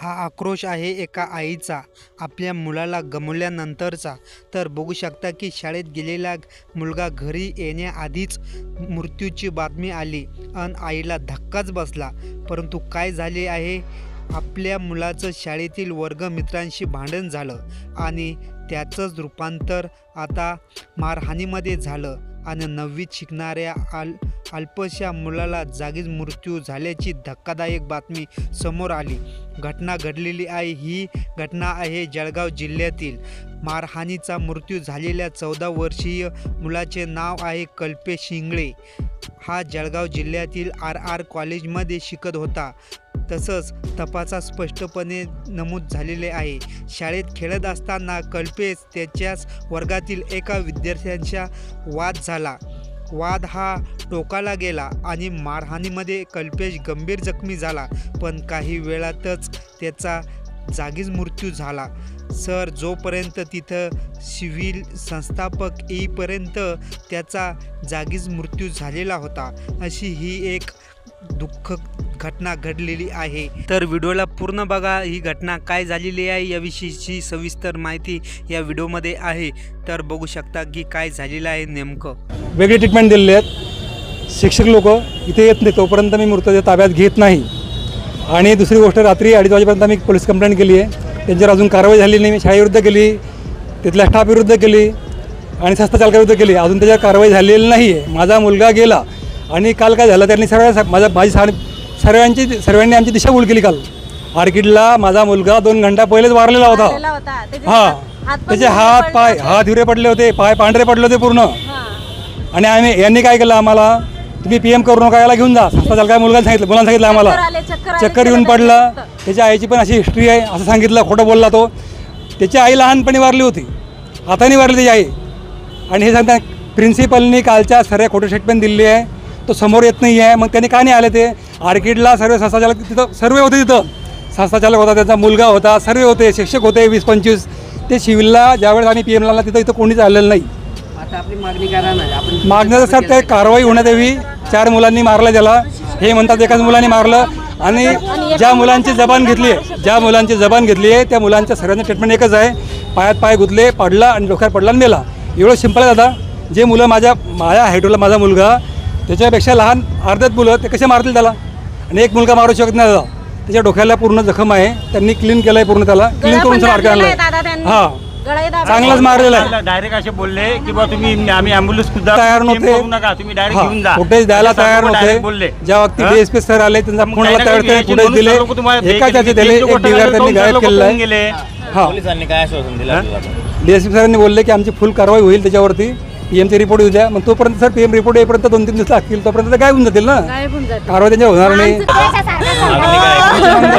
हा आक्रोश आहे एका आईचा आपल्या मुलाला गमवल्यानंतरचा. तर बघू शकता की शाळेत गेलेला मुलगा घरी येण्याआधीच मृत्यूची बातमी आली अन आईला धक्काच बसला. परंतु काय झाले आहे? आपल्या मुलाचं शाळेतील वर्गमित्रांशी भांडण झालं आणि त्याचंच रूपांतर आता मारहाणीमध्ये झालं. आणि नववीत शिकणाऱ्या आल अल्पशा मुलाला जागीच मृत्यू झाल्याची धक्कादायक बातमी समोर आली. घटना घडलेली आहे ही घटना आहे जळगाव जिल्ह्यातील. मारहाणीचा मृत्यू झालेल्या चौदा वर्षीय मुलाचे नाव आहे कल्पेश शिंगळे. हा जळगाव जिल्ह्यातील आर आर कॉलेजमध्ये शिकत होता. तसंच तपासात स्पष्टपणे नमूद झालेले आहे. शाळेत खेळत असताना कल्पेश त्याच्याच वर्गातील एका विद्यार्थ्यांच्या वाद झाला. वाद हा टोकाला गेला आणि मारहाणीमध्ये कल्पेश गंभीर जखमी झाला. पण काही वेळातच त्याचा जागीच मृत्यू झाला. सर जोपर्यंत तिथं सिव्हिल संस्थापक येईपर्यंत त्याचा जागीच मृत्यू झालेला होता अशी ही एक दुःख घटना घडलेली आहे. तर व्हिडिओला पूर्ण बघा ही घटना काय झालेली आहे याविषयीची सविस्तर माहिती या व्हिडिओमध्ये आहे. तर बघू शकता की काय झालेलं आहे नेमकं. वेगळी ट्रीटमेंट दिलेली आहेत. शिक्षक लोक इथे येत नाही तोपर्यंत मी मृतदेह ताब्यात घेत नाही. आणि दुसरी गोष्ट रात्री अडीच वाजेपर्यंत मी पोलीस कंप्लेंट केली आहे. त्यांच्यावर अजून कारवाई झाली नाही मी शाळेविरुद्ध केली तिथल्या स्टाफविरुद्ध केली आणि संस्था चालकाविरुद्ध केली अजून त्याच्यावर कारवाई झालेली नाही आहे माझा मुलगा गेला आणि काल काय झालं त्यांनी सगळ्या माझा माझी सा सर्वांची सर्वांनी आमची दिशाभूल केली काल. आर्किडला माझा मुलगा दोन घंटा पहिलेच वारलेला होता. हा. त्याचे हात पाय होते. हिरे पडले होते पाय पांढरे पडले होते पूर्ण. हा. आणि आम्ही यांनी काय केलं आम्हाला? तुम्ही पी एम करू नका याला घेऊन जा. संस्था काय मुलगा सांगितलं मुलांना सांगितलं आम्हाला. चक्कर येऊन पडलं. त्याच्या आईची पण अशी हिस्ट्री आहे असं सांगितलं खोटं बोलला तो. त्याची आई लहानपणी वारली होती. हाताने वारली त्याची आई. आणि हे सांगता प्रिन्सिपलनी कालच्या सर्व खोटं स्टेटमेंट दिली आहे. तो समोर येत नाही आहे मग त्यांनी का नाही आले ते? आर्किडला सर्व संस्थाचालक तिथं सर्व होते तिथं. संस्थाचालक होता त्याचा मुलगा होता सर्व होते शिक्षक होते वीस पंचवीस. ते सिव्हिलला ज्यावेळेस आम्ही पी एमला तिथं इथं कोणीच आलेलं नाही. मागण्याचं सर ते कारवाई होण्यात यावी. चार मुलांनी मारलं त्याला हे म्हणतात एकाच मुलांनी मारलं. आणि ज्या मुलांची जबान घेतली आहे ज्या मुलांची जबान घेतली आहे त्या मुलांच्या सर्वांचं ट्रीटमेंट एकच आहे. पायात पाय गुतले पडला आणि डोक्यात पडला आणि मेला. एवढं सिंपल आहे दादा. जे मुलं माझ्या माझ्या हायटोला माझा मुलगा त्याच्यापेक्षा लहान अर्ध्यात मुलं ते कसे मारतील त्याला? आणि एक मुलगा मारू शकत नाही दादा त्याच्या डोक्याला पूर्ण जखम आहे. त्यांनी क्लीन केलं आहे पूर्ण त्याला. क्लीन करून मार्ग त्यांनी. हा. चांगलाच मारलेला आहे. डायरेक्ट असे बोलले की बा तुम्ही आम्ही अँब्युलन्स सुद्धा तयार नव्हते. करू नका. तुम्ही डायरेक्ट घेऊन जा. फुटेज द्यायला तयार नव्हते. बोलले. ज्या वक्ती हा? डीएसपी सर आले त्यांचा मग फोन काही आला ना काही त्यावेळेस घ्यायचे फुटेज म्हणून दिले. एका त्याचे दिले एक त्यांनी गायब केलेला आहे हा. पोलिसांनी काय आश्वासन दिलं डीएसपी सरांनी बोलले की आमची फुल कारवाई होईल त्याच्यावरती. पीएमची रिपोर्ट येऊ द्या. मग तोपर्यंत सर पीएम रिपोर्ट येईपर्यंत दोन तीन दिवस लागतील. तोपर्यंत ते गायब होऊन जातील ना? गायब होऊन जाते. कारवाई त्यांच्या होणार नाही. काय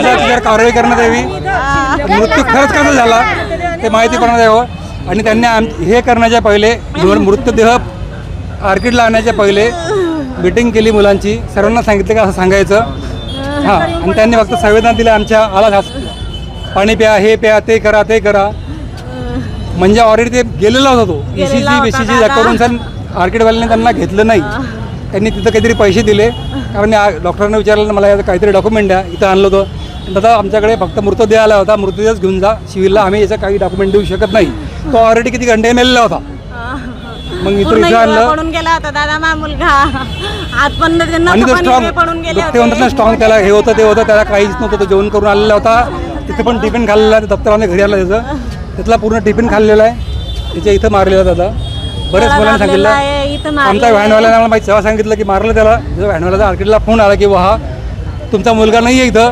त्याच्यावर कारवाई करण्यात यावी मृत्यू खरंच कसा झाला ते माहिती करण्यात यावं आणि त्यांनी आम हे करण्याच्या पहिले मृतदेह आर्किडला आणण्याच्या पहिले मिटिंग केली मुलांची. सर्वांना सांगितलं की असं सांगायचं. हां आणि त्यांनी फक्त संवेदना दिल्या आमच्या आला पाणी प्या हे प्या ते करा ते करा. म्हणजे ऑलरेडी ते गेलेला होता तो. गेलेला ईसीजी होता दादा. करून सर आर्किडवाल्यांनी त्यांना घेतलं नाही. त्यांनी तिथं काहीतरी पैसे दिले. कारण आ- डॉक्टरांना विचारलं मला याचं काहीतरी डॉक्युमेंट द्या. इथं आणलं होतं. दादा आमच्याकडे फक्त मृतदेह आला होता. मृतदेहच घेऊन जा. सिव्हिलला आम्ही याचं काही डॉक्युमेंट देऊ शकत नाही. तो ऑलरेडी किती घंटे मेलेला होता. मग इथं पूर्ण इथं हिरवा आणलं. पडून गेला होता दादा मा मुलगा. हात पण आणि तो पण स्ट्रॉंग हिरवे पडून गेले ते म्हणतात ना होते. स्ट्रॉंग त्याला हे होतं ते होतं त्याला काहीच नव्हतं. तो जेवण करून आलेला होता. तिथे पण टिफिन खाल्लेला दप्तराने घरी आला त्याचं. त्यातला पूर्ण टिफिन खाल्लेला आहे. त्याच्या इथं मारलेला दादा. बरेच मुलांनी सांगितलं. इथं मारलेलं आमचा आहे. व्हॅनवाल्याने आम्हाला माहिती तेव्हा सांगितलं की मारलं त्याला. व्हॅनवाल्याचा आर्किडला फोन आला की हा तुमचा मुलगा नाही आहे इथं.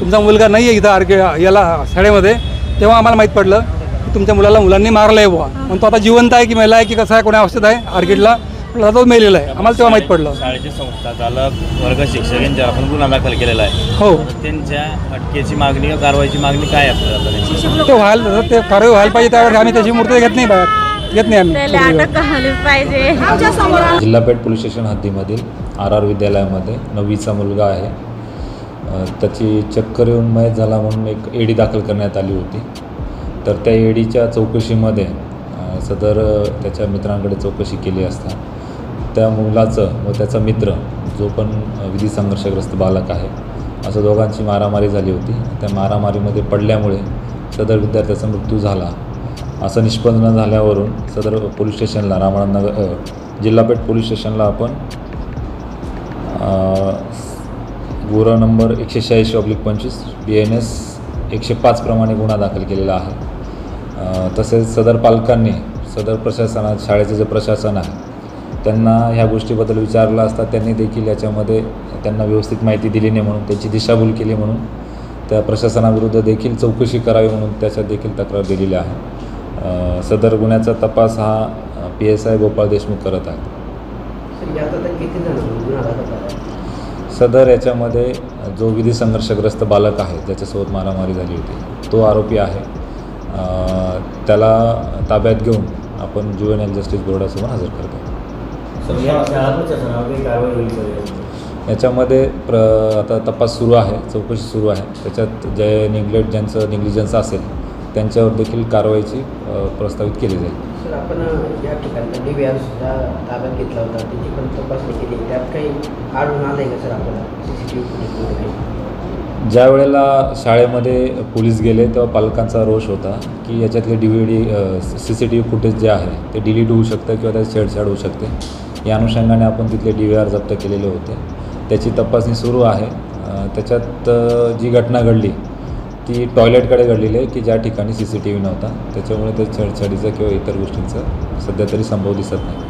तुमचा मुलगा नाही आहे इथं आर्किड याला शाळेमध्ये. तेव्हा आम्हाला माहीत पडलं की तुमच्या मुलाला मुलांनी मारलं आहे बुवा. पण तो आता जिवंत आहे की मेला आहे की कसा आहे कोण्या अवस्थेत आहे आर्किडला. तो मेलेला आहे आम्हाला तेव्हा माहीत पडलं. शाळेचे संस्था चालक वर्ग शिक्षक यांच्यावर आपण गुन्हा दाखल केलेला आहे. हो. तर त्यांच्या अटकेची मागणी किंवा कारवाईची मागणी काय आहे आपल्याला? ते व्हायला ते कारवाई व्हायला पाहिजे त्यावर आम्ही त्याची मूर्ती घेत नाही बाहेर. घेत नाही त्याला आम्ही अटक झाली पाहिजे. आमच्यासमोर जिल्हापेठ पोलीस स्टेशन हद्दीमधील आर आर विद्यालयामध्ये नववीचा मुलगा आहे. अ, त्याची चक्कर येऊन मयत झाला म्हणून एक एडी दाखल करण्यात आली होती. तर त्या एडीच्या चौकशीमध्ये अ, सदर अ, त्याच्या मित्रांकडे चौकशी केली असता त्या मुलाचं व त्याचा मित्र जो पण विधी संघर्षग्रस्त बालक आहे असं दोघांची मारामारी झाली होती. त्या मारामारीमध्ये पडल्यामुळे सदर विद्यार्थ्याचा मृत्यू झाला. असं निष्पन्न झाल्यावरून सदर पोलीस स्टेशनला रामनगर नगर जिल्हापेठ पोलीस स्टेशनला आपण गुरा नंबर एकशे शहाऐंशी ऑब्लिक पंचवीस बी एन एस एकशे पाचप्रमाणे गुन्हा दाखल केलेला आहे. तसेच सदर पालकांनी सदर प्रशासनात शाळेचं जे प्रशासन आहे त्यांना ह्या गोष्टीबद्दल विचारलं असता त्यांनी देखील याच्यामध्ये त्यांना व्यवस्थित माहिती दिली नाही म्हणून त्यांची दिशाभूल केली म्हणून त्या प्रशासनाविरुद्ध देखील चौकशी करावी म्हणून त्याच्यात देखील तक्रार दिलेली आहे सदर गुन्ह्याचा तपास हा P S I Gopal Deshmukh करत आहे सर यात आता किती जण गुन्हा दाखल झाला. सदर याच्यामध्ये जो विधी संघर्षग्रस्त बालक आहे ज्याच्यासोबत मारामारी झाली होती तो आरोपी आहे. त्याला ताब्यात घेऊन आपण जुएनएल जस्टिस बोर्डासमोर हजर करतो याच्यामध्ये प्र आता तपास सुरू आहे चौकशी सुरू आहे. त्याच्यात जे निग्लेक्ट ज्यांचं निग्लिजन्स असेल त्यांच्यावर देखील कारवाईची प्रस्तावित केली जाईल. सर आपण या सुद्धा ताब्यात घेतला होता. त्याची पण तपासणी केली त्यात काही आढळून आलं आहे का सर आपल्याला? सी सी टी व्ही फुटेजमध्ये काही? ज्या वेळेला शाळेमध्ये पोलीस गेले तेव्हा पालकांचा रोष होता की याच्यातले D V D C C T V footage जे आहे ते डिलीट होऊ शकतं किंवा त्यात छेडछाड होऊ शकते. या अनुषंगाने आपण तिथले डी व्ही आर जप्त केलेले होते. त्याची तपासणी सुरू आहे. त्याच्यात जी घटना घडली ती टॉयलेटकडे घडलेली आहे की ज्या ठिकाणी सी सी टी व्ही नव्हता. त्याच्यामुळे ते छेडछाडीचा किंवा इतर गोष्टींचा सध्या तरी संभव दिसत नाही.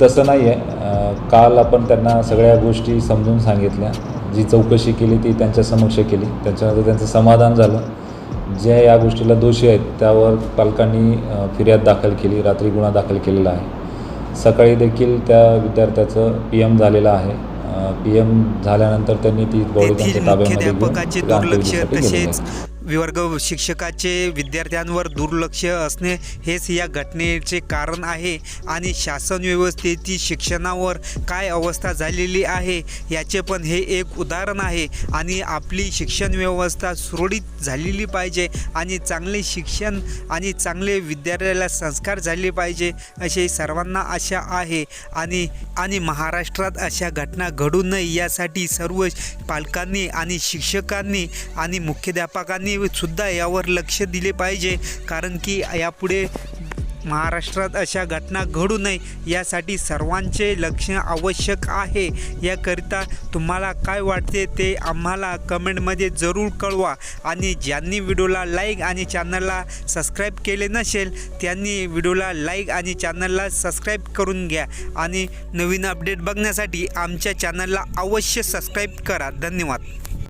तसं नाही आहे. काल आपण त्यांना सगळ्या गोष्टी समजून सांगितल्या. जी चौकशी केली ती त्यांच्या समक्ष केली. त्याच्यानंतर त्यांचं समाधान झालं. जे या गोष्टीला दोषी आहेत त्यावर पालकांनी फिर्याद दाखल केली रात्री गुन्हा दाखल केलेला आहे. सकाळी देखील त्या विद्यार्थ्याचं पी एम झालेलं आहे. पी एम झाल्यानंतर त्यांनी ती त्यांच्या ताब्यामध्ये वर्ग शिक्षकाचे विद्यार्थ्यांवर दुर्लक्ष असणे हेच या घटनेचे कारण आहे. आणि शासन व्यवस्थेची शिक्षणावर काय अवस्था झालेली आहे याचे पण हे एक उदाहरण आहे. आणि आपली शिक्षण व्यवस्था सुरळीत झालेली पाहिजे आणि चांगले शिक्षण आणि चांगले विद्यार्थ्याला संस्कार झाले पाहिजे असे सर्वांना आशा आहे. आणि आणि महाराष्ट्रात अशा घटना घडू नये यासाठी सर्व पालकांनी आणि शिक्षकांनी आणि मुख्याध्यापकांनी सुद्धा यावर लक्ष दिले पाहिजे. कारण की यापुढे महाराष्ट्रात अशा घटना घडू नये यासाठी सर्वांचे लक्ष आवश्यक आहे. याकरिता तुम्हाला काय वाटते ते आम्हाला कमेंटमध्ये जरूर कळवा. आणि ज्यांनी व्हिडिओला लाईक आणि चॅनलला सबस्क्राईब केले नसेल त्यांनी व्हिडिओला लाईक आणि चॅनलला सबस्क्राईब करून घ्या. आणि नवीन अपडेट बघण्यासाठी आमच्या चॅनलला अवश्य सबस्क्राईब करा. धन्यवाद.